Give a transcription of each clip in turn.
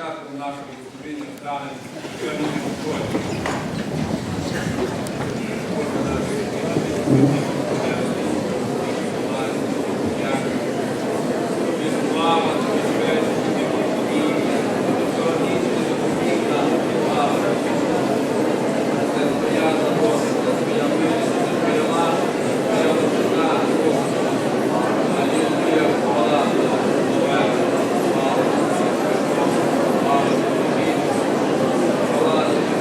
початком нашого служіння стане Господь. Тобі слава, тобі честь, тобі поклоніння, сьогодні тобі нам слава. Це твоя забота, це твоя милість, це твоя ласка, це твоя доброта, Господи. Алілуя, хвала, слава, слава, слава тобі. Хвала тобі.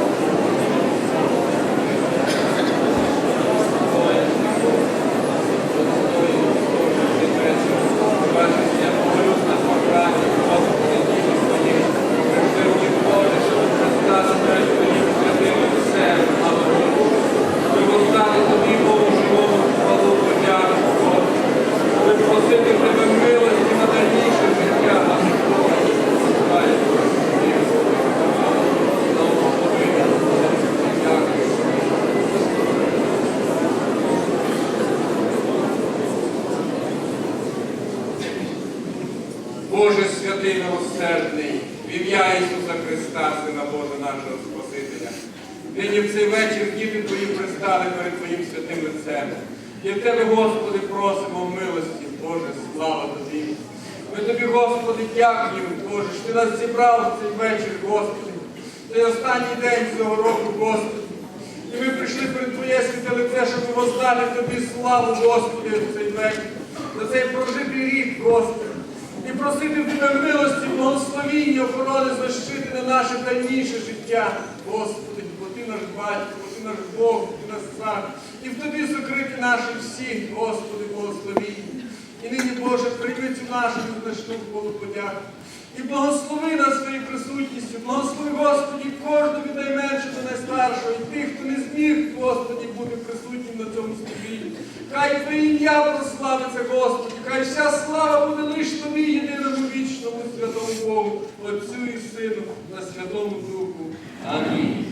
Просити тебе милості на дальніше життя нашого. Дякую. Боже святий милосердний, в ім'я Ісуса Христа, Сина Божа нашого Спасителя. Нині в цей вечір діти Твої пристали перед Твоїм святим лицем. І в Тебе, Господи, просимо милості, Боже, слава Тобі. Ми Тобі, Господи, дякуємо, Боже, що Ти нас зібрав в цей вечір, Господи. Цей останній день цього року, Господи. І ми прийшли перед Твоє святе лице, щоб воздати Тобі славу, Господи, в цей вечір, за цей прожитий рік, Господи. Просити в Тебе милості, благословіння, охорони, защити на наше дальніше життя, Господи, бо Ти наш батько, бо Ти наш Бог, Ти наш цар. І в Тобі закрити наші всі, Господи, благословіння. І нині, Боже, прийми цю нашу значну Богу подяку. І благослови нас своєю присутністю, благослови, Господі, кожного від найменшого найстаршого, і тих, хто не зміг, Господі, бути присутнім на цьому служінні. Хай Твоє ім'я прославиться, Господі, хай вся слава буде лише Тобі, єдиному вічному святому Богу, Отцю і Сину, на Святому Духу. Амінь.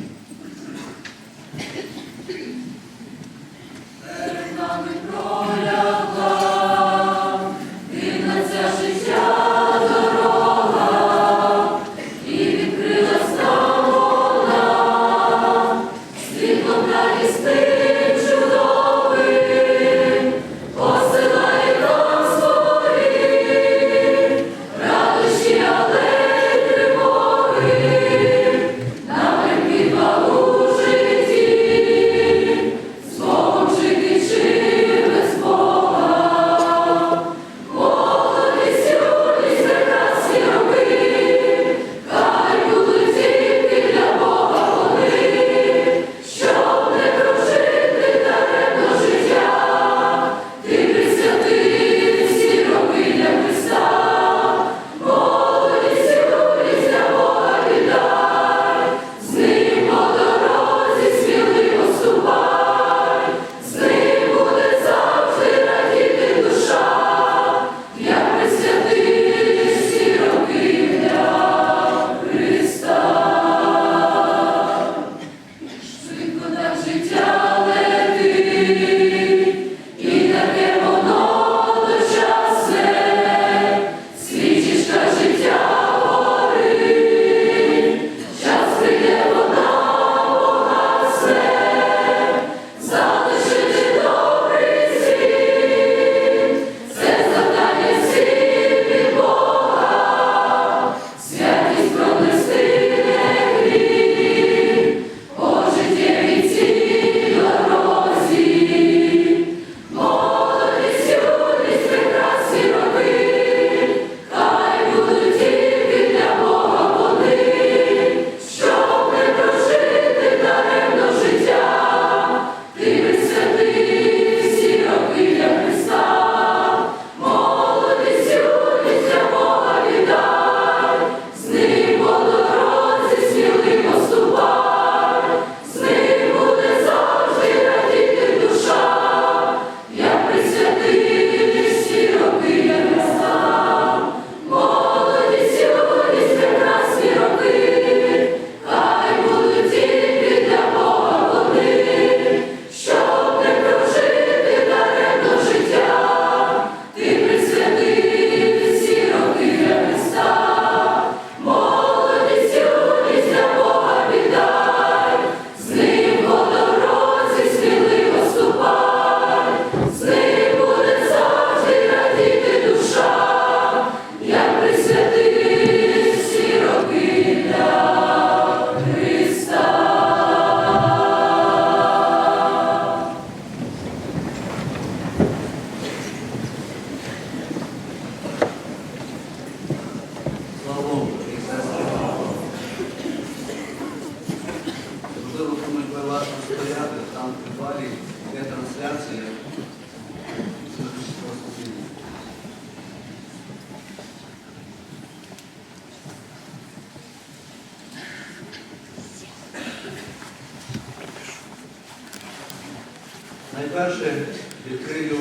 Найперше відкрию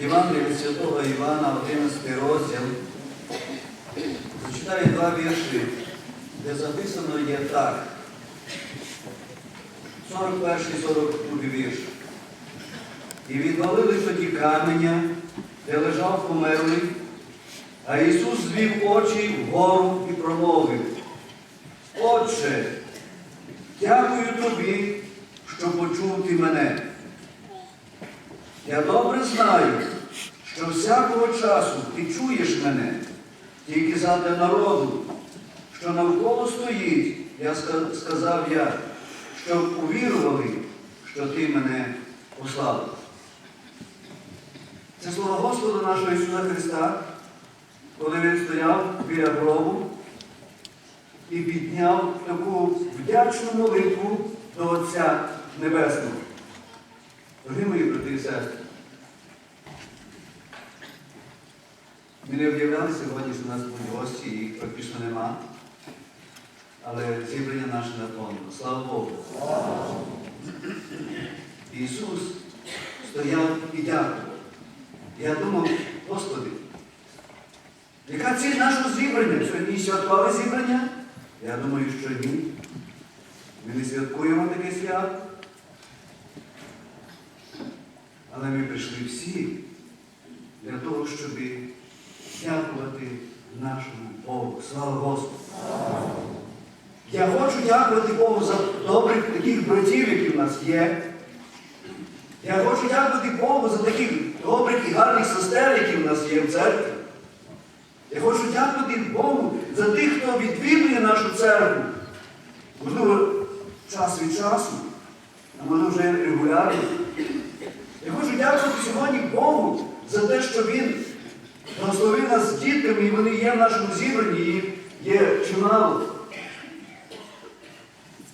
Євангелію від Святого Івана, 11 розділ. Зачитаю два вірші, де записано є так. 41 42 вірш. І відвалили тоді каменя, де лежав померлий, а Ісус звів очі вгору і промовив. Отче, дякую тобі, що почув ти мене. Я добре знаю, що всякого часу ти чуєш мене, тільки задля народу, що навколо стоїть, я сказав я, щоб увірували, що ти мене послав. Це слово Господа нашого Ісуса Христа, коли він стояв біля гробу і підняв таку вдячну молитву до Отця Небесного. Дорогі мої брати і сестри, ми не об'являли сьогодні, що у нас будуть гості, їх практично нема. Але зібрання наше наповнено. Слава Богу. Ісус стояв і дякував. Я думав, Господи, яка ціль нашого зібрання? Сьогодні святкове зібрання? Я думаю, що ні. Ми не святкуємо таке свято. Але ми прийшли всі для того, щоб дякувати нашому Богу. Слава Господу! Я хочу дякувати Богу за добрих таких братів, які в нас є. Я хочу дякувати Богу за таких добрих і гарних сестер, які в нас є в церкві. Я хочу дякувати Богу за тих, хто відвідує нашу церкву. Можливо, час від часу, а може вже регулярно. Я хочу дякувати сьогодні Богу за те, що Він благословив нас з дітками, і вони є в нашому зібранні, і є чимало.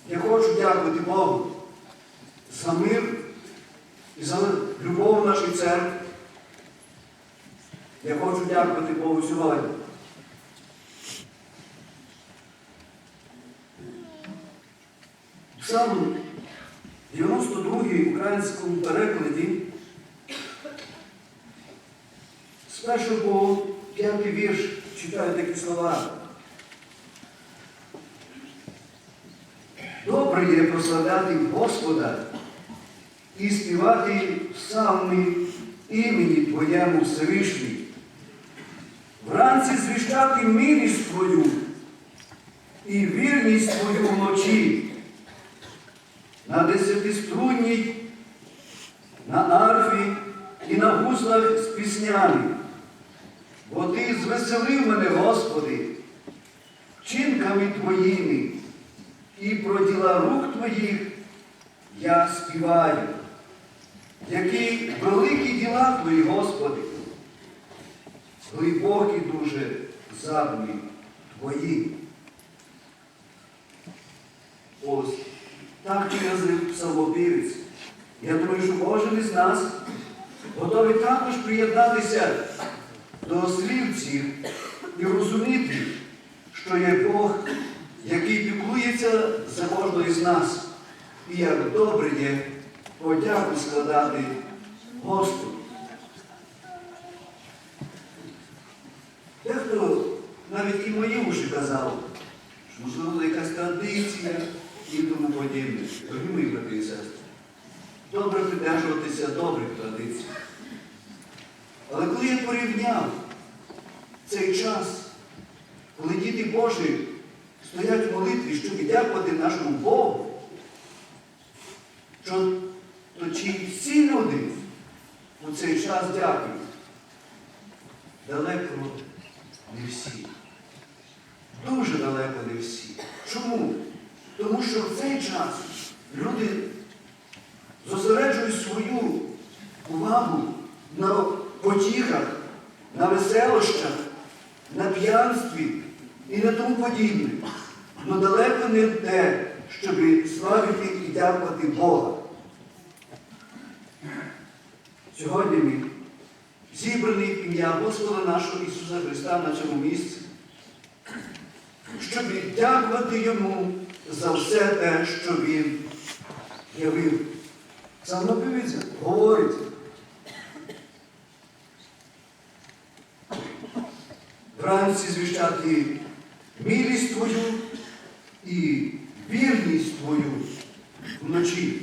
Я хочу дякувати Богу за мир і за любов в нашій церкві. Я хочу дякувати Богу сьогодні. Псалм 92 українському перекладі з першого п'ятий вірш читаю такі слова. Добре є прославляти Господа і співати псалми імені Твоєму Всевишній. Вранці звіщати милість Твою і вірність Твою вночі. На десятиструнній, на арфі і на гуслах з піснями. Бо Ти звеселив мене, Господи, вчинками Твоїми, і про діла рук Твоїх я співаю. Які великі діла Твої, Господи, глибокі дуже задумі Твої. Ось так виразив псалмопівець. Я думаю, що кожен із нас готовий також приєднатися до слів цих і розуміти, що є Бог, який піклується за кожного із нас. І як добре є подяку складати Господу. Дехто навіть і мої уші казав, що можливо якась традиція і тому подібне. Дорогі мої брати і сестри, добре придержуватися добрих традицій. Але коли я порівняв цей час, коли діти Божі стоять в молитві, щоб дякувати нашому Богу, що, то чи всі люди у цей час дякують? Далеко не всі. Дуже далеко не всі. Чому? Тому що в цей час люди зосереджують свою увагу на потіхах, на веселощах, на п'янстві і на тому подібне. Но далеко не те, щоб славити і дякувати Бога. Сьогодні ми зібрані ім'я Господа нашого Ісуса Христа на цьому місці, щоб дякувати Йому за все те, що Він явив. Псалмопівець говорить. Вранці звіщати милість твою і вірність твою вночі.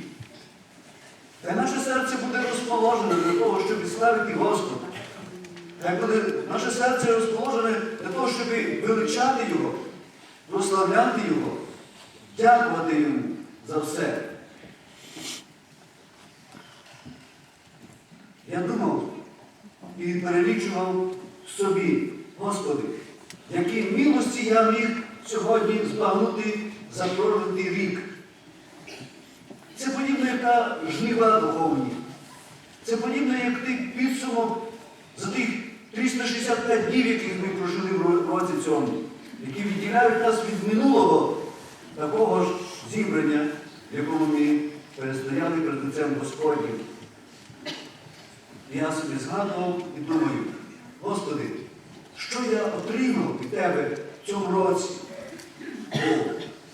Та наше серце буде розположене для того, щоб славити Господа. Та буде наше серце розположене для того, щоб величати Його, прославляти Його, дякувати Йому за все. Я думав і перелічував собі, Господи, які милості я міг сьогодні збагнути за прожитий рік. Це подібно, як та жнива духовні. Це подібно, як ти підсумок за тих 365 днів, яких ми прожили в році цьому, які відділяють нас від минулого такого ж зібрання, в якому ми перестояли перед лицем Господнім. Я собі згадував і думаю, Господи, що я отримав від Тебе в цьому році?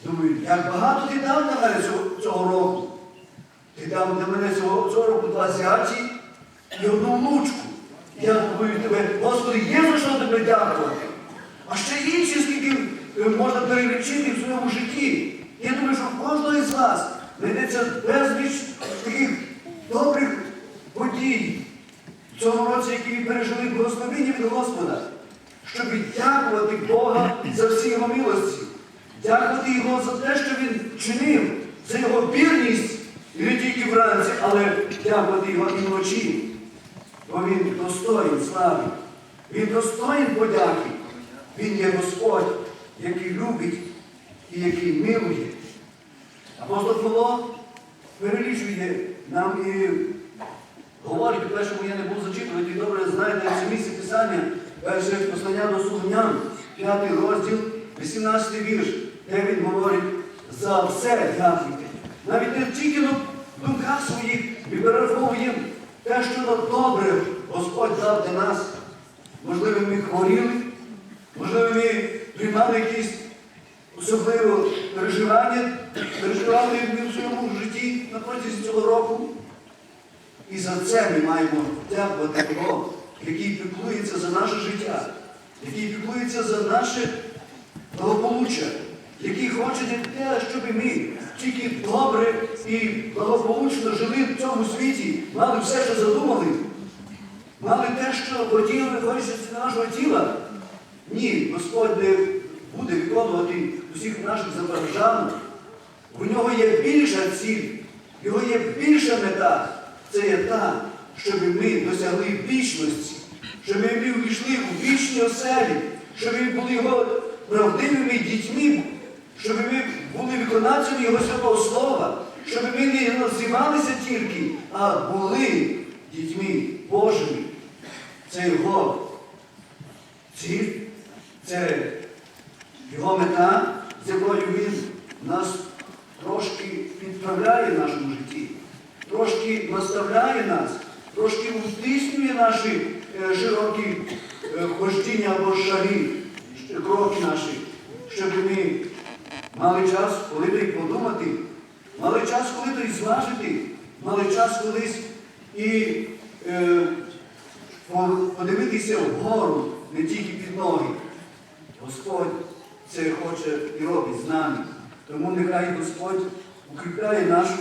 Думаю, як багато ти дав на мене цього, цього року. Ти дав для мене цього, цього року два зяті і одну внучку. Я думаю тебе, Господи, є за що тебе дякувати. А ще інші, скільки е, можна перелічити в своєму житті. Я думаю, що в кожного із вас знайдеться безліч таких добрих подій в цьому році, які ви пережили благословення від Господа, щоб дякувати Бога за всі його милості, дякувати Його за те, що Він чинив, за його вірність, не тільки вранці, але дякувати Його і вночі. Бо Він достоїн слави, Він достоїн подяки. Він є Господь, який любить і який милує. Апостол Павло перелічує нам і говорить, у першому я не буду зачитувати, і добре знаєте це місце Писання, послання до Солонян, п'ятий розділ, 18 вірш, де він говорить за все дякуйте. Навіть не тільки на думках своїх і перераховуємо те, що нам добре Господь дав для нас. Можливо, ми хворіли, можливо, ми приймали якісь особливо переживання, переживали ми в своєму житті на протязі цього року. І за це ми маємо дякувати Богу, який піклується за наше життя, який піклується за наше благополуччя, який хоче те, щоб ми тільки добре і благополучно жили в цьому світі, мали все, що задумали, мали те, що хотіли, хочеться для нашого тіла. Ні, Господь не буде виконувати усіх наших забажань. У нього є більша ціль, його є більша мета. Це є та, щоб ми досягли вічності, щоб ми увійшли у вічні оселі, щоб ми були його правдивими дітьми, щоб ми були виконавцями Його святого Слова, щоб ми не називалися тільки, а були дітьми Божими. Це його ціль, це його мета, з якою він нас трошки підправляє в нашому житті, трошки наставляє нас, трошки утиснює наші е, широкі е, хождіння або шаги, ш- кроки наші, щоб ми мали час, коли то й подумати, мали час, коли то й зважити, мали час колись і е, по- подивитися вгору, не тільки під ноги. Господь це хоче і робить з нами. Тому нехай Господь укріпляє нашу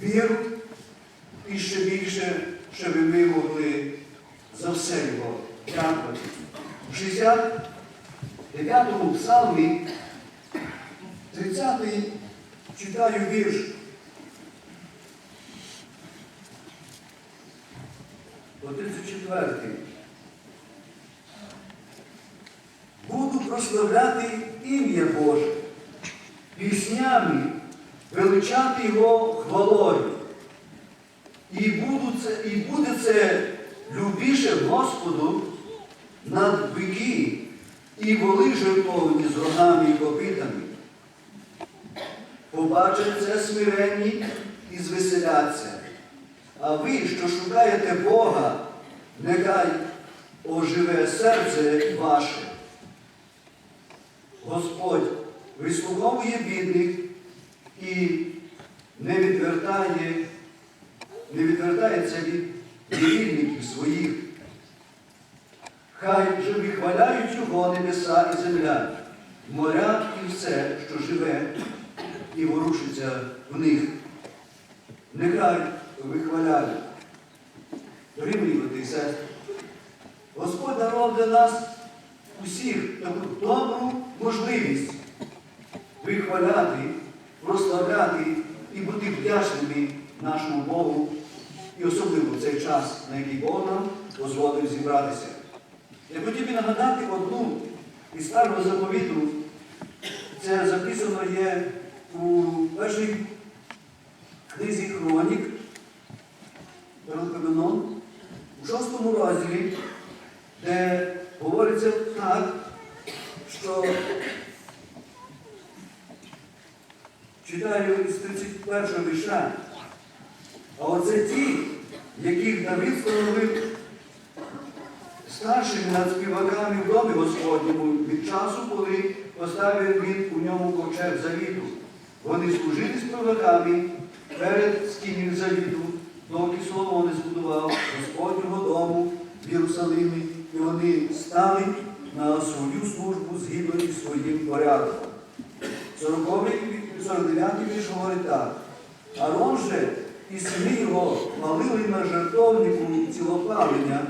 віру і ще більше, щоб ми могли за все його дякувати. У 69-му псалмі, 30-й читаю вірш. По 34-й. Буду прославляти ім'я Боже, піснями величати Його хвалою. І, буду це, і буде це любіше Господу над бики і воли жертовні з рогами і копитами. Побачать це смиренні і звеселяться. А ви, що шукаєте Бога, нехай оживе серце ваше. Господь вислуховує бідних і не відвертає. не відвертається від вірників своїх. Хай же вихваляють його небеса і земля, моря і все, що живе і ворушиться в них. Нехай вихваляють. Мої брати і сестри, Господь для нас усіх таку добру можливість вихваляти, прославляти і бути вдячними нашому Богу, і особливо в цей час, на який Бог нам дозволив зібратися. Я хотів би нагадати одну із старого заповіту. Це записано є у першій книзі Хронік, Перелкаменон, у шостому розділі, де говориться так, що читаю із 31 вірша. А оце ті, яких Давид встановив старшими над співаками в домі Господньому від часу, коли поставив він у ньому ковчег завіту. Вони служили співаками перед скинів завіту, доки Соломон не збудував Господнього дому в Єрусалимі, і вони стали на свою службу згідно із своїм порядком. 49 вірш говорить так. Арон же і сини його палили на жертовнику цілопалення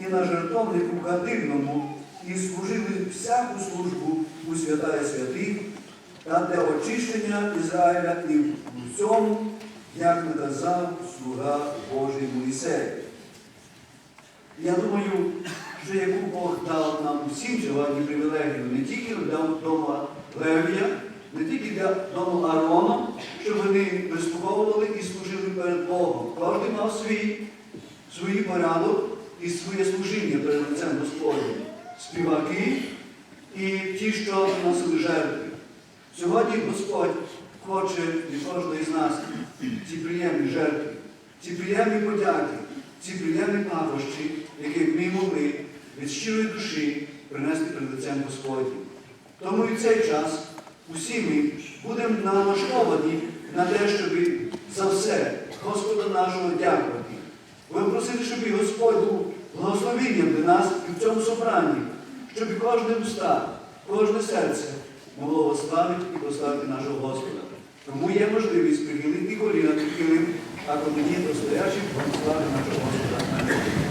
і на жертовнику кадильному, і служили всяку службу у святая святих та для очищення Ізраїля і в усьому, як наказав слуга Божий Моїсей. Я думаю, що яку Бог дав нам усім сьогодні привілегію, не тільки для дома Левія, не тільки для дому Аарона, щоб вони вислуговували і служили перед Богом. Кожен мав свій, свій порядок і своє служіння перед лицем Господнім. Співаки і ті, що приносили жертви. Сьогодні Господь хоче від кожного із нас ці приємні жертви, ці приємні подяки, ці приємні пахощі, які ми могли від щирої душі принести перед лицем Господнім. Тому і в цей час усі ми будемо налаштовані на те, щоб за все Господа нашого дякувати. Ви просили, щоб і Господь був благословенням для нас і в цьому собранні, щоб і кожне уста, кожне серце могло ославити і прославити нашого Господа. Тому є можливість прихилити коліна під килим, а коли ні, то стоячи, слави нашого